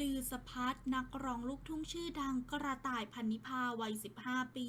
ลือสะพัดนักร้องลูกทุ่งชื่อดังกระต่ายพันนิพาวัย 15 ปี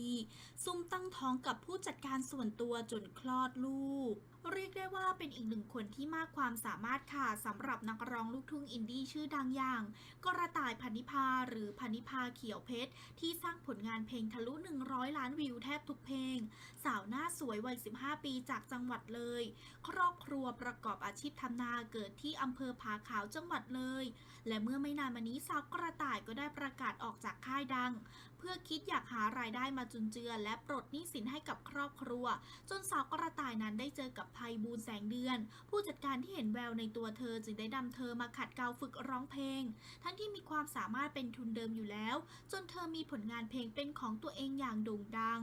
ซุ่มตั้งท้องกับผู้จัดการส่วนตัวจนคลอดลูก เรียกได้ว่าเป็นอีกหนึ่งคนที่มากความสามารถค่ะสำหรับนักร้องลูกทุ่งอินดี้ชื่อดังอย่าง กระต่ายพันนิพาหรือพันนิพาเขียวเพชร ที่สร้างผลงานเพลงทะลุ 100 ล้านวิวแทบทุกเพลง สาวหน้าสวยวัย 15 ปีจากจังหวัดเลย ครอบครัวประกอบอาชีพทำนาเกิดที่อำเภอผาขาวจังหวัดเลย และเมื่อไม่นานมานี้สาวกระต่ายก็ได้ประกาศออกจากค่ายดัง เพื่อคิดอยากหารายได้มาจุนเจือ และปลดหนี้สินให้กับครอบครัว จนสาวกระต่ายนั้นได้เจอกับภัยบูลแสงเดือน ผู้จัดการที่เห็นแววในตัวเธอจึงได้นำเธอมาขัดเกลาฝึกร้องเพลง ทั้งที่มีความสามารถเป็นทุนเดิมอยู่แล้ว จนเธอมีผลงานเพลงเป็นของตัวเองอย่างโด่งดัง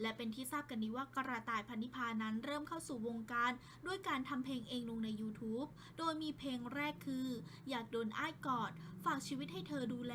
และเป็นที่ทราบกันดีว่ากระต่ายพันนิพานั้นเริ่มเข้าสู่วงการด้วยการทำเพลงเองลงใน YouTube โดยมีเพลงแรกคือ อยากโดนอ้ายกอดฝากชีวิตให้เธอดูแล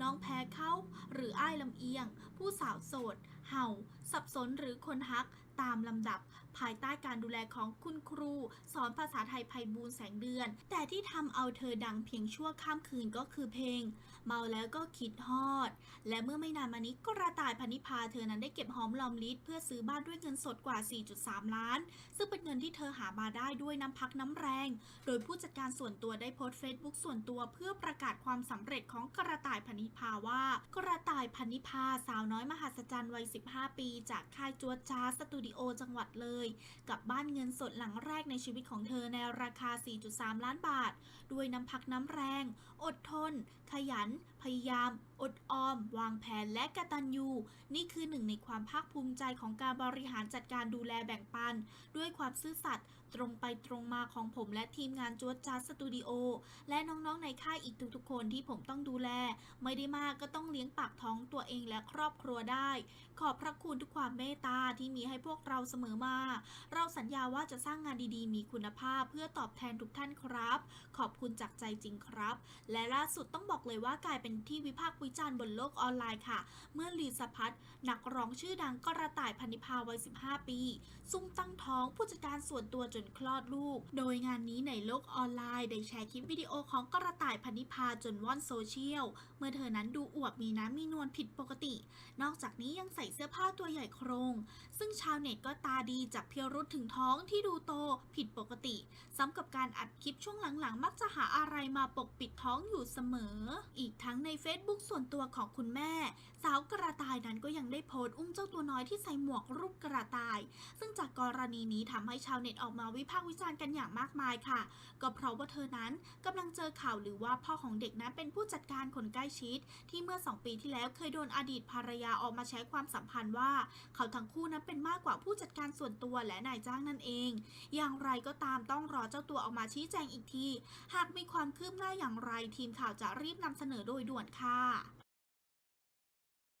น้องแพ้เขาหรืออ้ายลำเอียง ผู้สาวโสด เห่า สับสนหรือคนฮักตามลำดับ ภายใต้การดูแลของคุณครู สอนภาษาไทยไพบูลแสงเดือน แต่ที่ทำเอาเธอดังเพียงชั่วข้ามคืนก็คือเพลง เมาแล้วก็คิดฮอด และเมื่อไม่นานมานี้กระต่ายพันิพาเธอนั้นได้เก็บหอมรอมริบเพื่อซื้อบ้านด้วยเงินสดกว่า 4.3 ล้าน ซึ่งเป็นเงินที่เธอหามาได้ด้วยน้ำพักน้ำแรง โดยผู้จัดการส่วนตัวได้โพสต์เฟซบุ๊กส่วนตัวเพื่อประกาศความสำเร็จของกระต่ายพันิพาว่า กระต่ายพันนิพาสาวน้อยมหัศจรรย์วัย15ปี จากค่ายจวดจ้าสตูดิโอจังหวัดเลย กับบ้านเงินสดหลังแรกในชีวิตของเธอในราคา 4.3 ล้านบาท ด้วยน้ำพักน้ำแรง อดทน ขยันพยายาม อดออม วางแผนและกตัญญู นี่คือหนึ่งในความภาคภูมิใจของการบริหารจัดการดูแลแบ่งปัน ด้วยความซื่อสัตย์ตรงไปตรงมาของผมและทีมงานจวดจ้าสตูดิโอและน้องๆในค่ายอีกทุกๆคนที่ผมต้องดูแล ไม่ได้มากก็ต้องเลี้ยงปากท้องตัวเองและครอบครัวได้ ขอบพระคุณทุกความเมตตาที่มีให้พวกเราเสมอมา เราสัญญาว่าจะสร้างงานดีๆ มีคุณภาพเพื่อตอบแทนทุกท่านครับ ขอบคุณจากใจจริงครับ และล่าสุดต้องบอกเลยว่ากลายเป็นที่วิพากษ์วิจารณ์บนโลกออนไลน์ค่ะ เมื่อลีสพัฒน์นักร้องชื่อดังกระต่ายพันิพาวัย 15 ปี ซุ่มตั้งท้องผู้จัดการส่วนตัวจนคลอดลูก โดยงานนี้ในโลกออนไลน์ได้แชร์คลิปวิดีโอของกระต่ายพันนิพาจนว่อนโซเชียล เมื่อเธอนั้นดูอวบมีน้ำมีนวลผิดปกติ นอกจากนี้ยังใส่เสื้อผ้าตัวใหญ่โครง ซึ่งชาวเน็ตก็ตาดีจับเพียรุษถึงท้องที่ดูโตผิดปกติซ้ำกับการอัดคลิปช่วงหลังๆ มักจะหาอะไรมาปกปิดท้องอยู่เสมอ อีกทั้งใน Facebook ส่วนตัวของคุณแม่ สาวกระต่ายนั้นก็ยังได้โพสต์อุ้มเจ้าตัวน้อยที่ใส่หมวกรูปกระต่าย ซึ่งจากกรณีนี้ทำให้ชาวเน็ตออกมาวิพากษ์วิจารณ์กันอย่างมากมายค่ะ ก็เพราะว่าเธอนั้นกำลังเจอข่าวหรือว่าพ่อของเด็กนั้นเป็นผู้จัดการคนใกล้ชิด ที่เมื่อ 2 ปีที่แล้วเคยโดนอดีตภรรยาออกมาแชร์ความสัมพันธ์ว่า เขาทั้งคู่นั้นเป็นมากกว่าผู้จัดการส่วนตัวและนายจ้างนั่นเอง อย่างไรก็ตามต้องรอเจ้าตัวออกมาชี้แจงอีกที หากมีความคืบหน้าอย่างไรทีมข่าวจะรีบนำเสนอโดยด่วนค่ะ